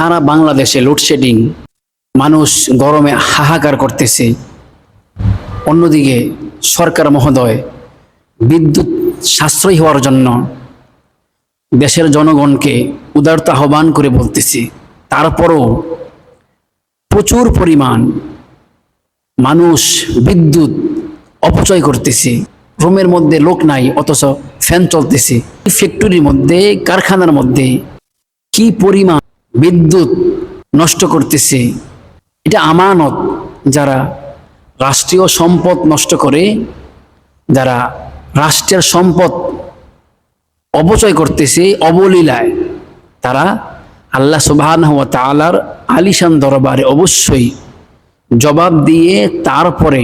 সারা বাংলাদেশে লোডশেডিং মানুষ গরমে হাহাকার করতেছে। অন্যদিকে সরকার মহোদয় বিদ্যুৎ সাশ্রয়ী হওয়ার জন্য দেশের জনগণকে উদারত আহ্বান করে বলতেছি। তারপরও প্রচুর পরিমাণ মানুষ বিদ্যুৎ অপচয় করতেছে। রুমের মধ্যে লোক নাই, অথচ ফ্যান চলতেছে। ফ্যাক্টরির মধ্যে, কারখানার মধ্যে কি পরিমাণ বিদ্যুৎ নষ্ট করতেছে। এটা আমানত যারা রাষ্ট্রীয় সম্পদ নষ্ট করে, যারা রাষ্ট্রের সম্পদ অপচয় করতেছে অবলীলায়, তারা আল্লাহ সুবহান ওয়া তাআলার আলিশান দরবারে অবশ্যই জবাব দিয়ে তারপরে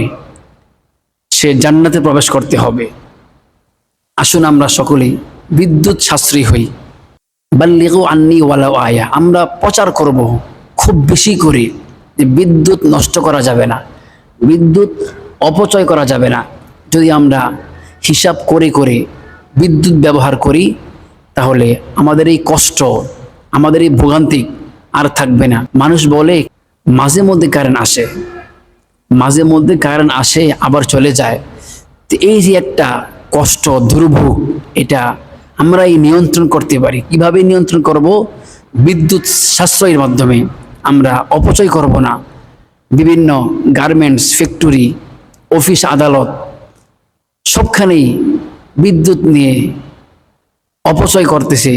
সে জান্নাতে প্রবেশ করতে হবে। আসুন আমরা সকলেই বিদ্যুৎ সাশ্রয়ী হই। বাল্লিগু আন্নি ওয়ালা আয়া। আমরা প্রচার করব খুব বেশি করে। যে বিদ্যুৎ নষ্ট করা যাবে না। বিদ্যুৎ অপচয় করা যাবে না। যদি আমরা হিসাব করে করে বিদ্যুৎ ব্যবহার করি, তাহলে আমাদের এই কষ্ট, আমাদের এই ভোগান্তিক আর থাকবে না। মানুষ বলে, মাঝে মধ্যে কারেন্ট আসে। মাঝে মধ্যে কারেন্ট আসে, আবার চলে যায়। তো এই যে একটা কষ্ট, দুর্ভোগ, এটা আমরা এই নিয়ন্ত্রণ করতে পারি। কীভাবে নিয়ন্ত্রণ করব? বিদ্যুৎ সাশ্রয়ের মাধ্যমে। আমরা অপচয় করব না। বিভিন্ন গার্মেন্টস, ফ্যাক্টরি, অফিস, আদালত সবখানেই বিদ্যুৎ নিয়ে অপচয় করতেছে,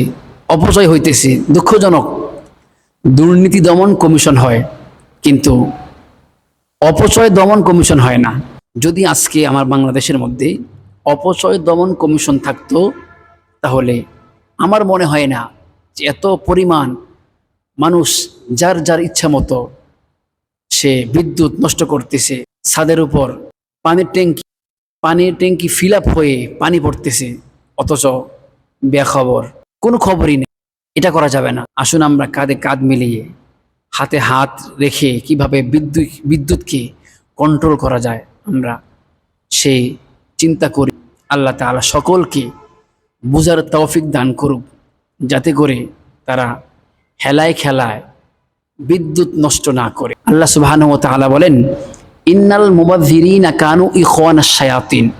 অপচয় হইতেছে। দুঃখজনক। দুর্নীতি দমন কমিশন হয়, কিন্তু অপচয় দমন কমিশন হয় না। যদি আজকে আমার বাংলাদেশের মধ্যে অপচয় দমন কমিশন থাকতো তাহলে আমার মনে হয় না যে এত পরিমাণ মানুষ যার যার ইচ্ছা মতো সে বিদ্যুৎ নষ্ট করতেছে, ছাদের উপর পানির ট্যাঙ্কি পানির ট্যাঙ্কি ফিল হয়ে পানি পড়তেছে, অথচ বেখবর, কোনো খবরই নেই। এটা করা যাবে না। আসুন আমরা কাঁধে কাঁধ মিলিয়ে হাতে হাত রেখে কীভাবে বিদ্যুৎ, বিদ্যুৎকে কন্ট্রোল করা যায়, আমরা সেই চিন্তা করি। আল্লাহ তাআলা সকলকে বুঝার তৌফিক দান করুক, যাতে করে তারা হেলায় খেলায় বিদ্যুৎ নষ্ট না করে। আল্লাহ সুবহানাহু ওয়া তাআলা বলেন, ইন্নাল মুবাযযিরিনা কানু ইখওয়ানাশ শায়াতিন।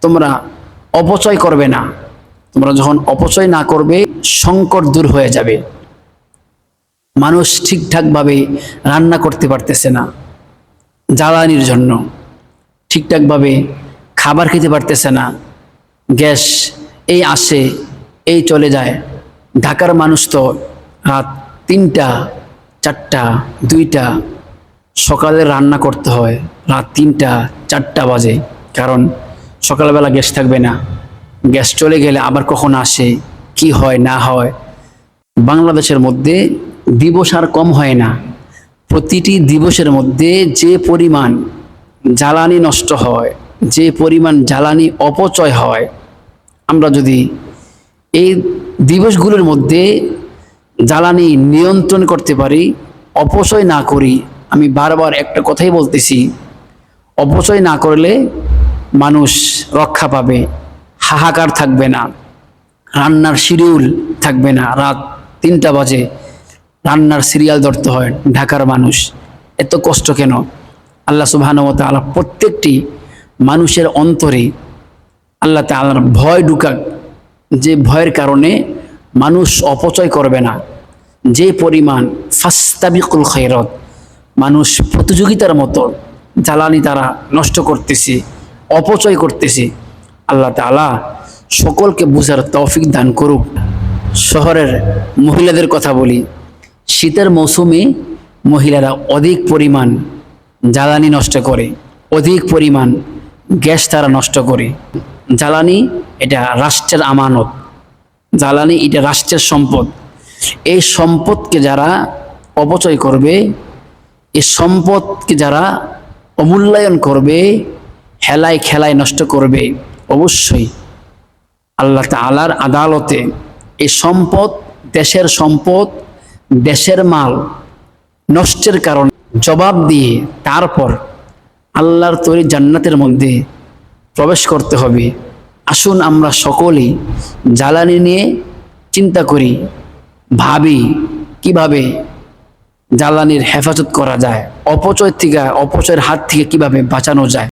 তোমরা অপচয় করবে না। তোমরা যখন অপচয় না করবে, সংকট দূর হয়ে যাবে। মানুষ ঠিকঠাকভাবে রান্না করতে পারতেছে না জ্বালানির জন্য। ঠিকঠাকভাবে খাবার খেতে পারতেছে না। গ্যাস এই আসে, এই চলে যায়। ঢাকার মানুষ তো রাত তিনটা, চারটা, দুইটা, সকালে রান্না করতে হয়। রাত তিনটা, চারটা বাজে, কারণ সকালবেলা গ্যাস থাকবে না। গ্যাস চলে গেলে আবার কখন আসে, কি হয়, না হয়। বাংলাদেশের মধ্যে দিবস আর কম হয় না। প্রতিটি দিবসের মধ্যে যে পরিমাণ জ্বালানি নষ্ট হয়, যে পরিমাণ জ্বালানি অপচয় হয় আমরা যদি এই দিবসগুলোর মধ্যে জ্বালানি নিয়ন্ত্রণ করতে পারি, অপচয় না করি, আমি বারবার একটা কথাই বলতেছি, অপচয় না করলে মানুষ রক্ষা পাবে, হাহাকার থাকবে না, রান্নার শিডিউল থাকবে না, রাত তিনটা বাজে, রান্নার সিরিয়াল ধরতে হয় ঢাকার মানুষ, এত কষ্ট কেন? আল্লাহ সুবাহানুমত প্রত্যেকটি মানুষের অন্তরে আল্লাহ তাআলার ভয় ঢুকাক যে ভয়ের কারণে মানুষ অপচয় করবে না। যে পরিমাণ ফাস্তাবিকুল খৈরত মানুষ প্রতিযোগিতার মতো জ্বালানি তারা নষ্ট করতেছে, অপচয় করতেছে, আল্লাহ তাআলা সকলকে বুঝার তৌফিক দান করুক। শহরের মহিলাদের কথা বলি, শীতের মৌসুমে মহিলারা অধিক পরিমাণ জ্বালানি নষ্ট করে, অধিক পরিমাণ গ্যাস তারা নষ্ট করে। জ্বালানি, এটা রাষ্ট্রের আমানত। জ্বালানি, এটা রাষ্ট্রের সম্পদ। এই সম্পদকে যারা অপচয় করবে, এই সম্পদকে যারা অমূল্যায়ন করবে, হেলায় খেলায় নষ্ট করবে, অবশ্যই আল্লাহ তাআলার আদালতে এই সম্পদ, দেশের সম্পদ, দেশের মাল নষ্টের কারণে জবাব দিয়ে তারপর আল্লাহর তৈরি জান্নাতের মধ্যে প্রবেশ করতে হবে। আসুন আমরা সকলেই জ্বালানি নিয়ে চিন্তা করি, ভাবি কীভাবে জ্বালানির হেফাজত করা যায়, অপচয় থেকে, অপচয়ের হাত থেকে কীভাবে বাঁচানো যায়।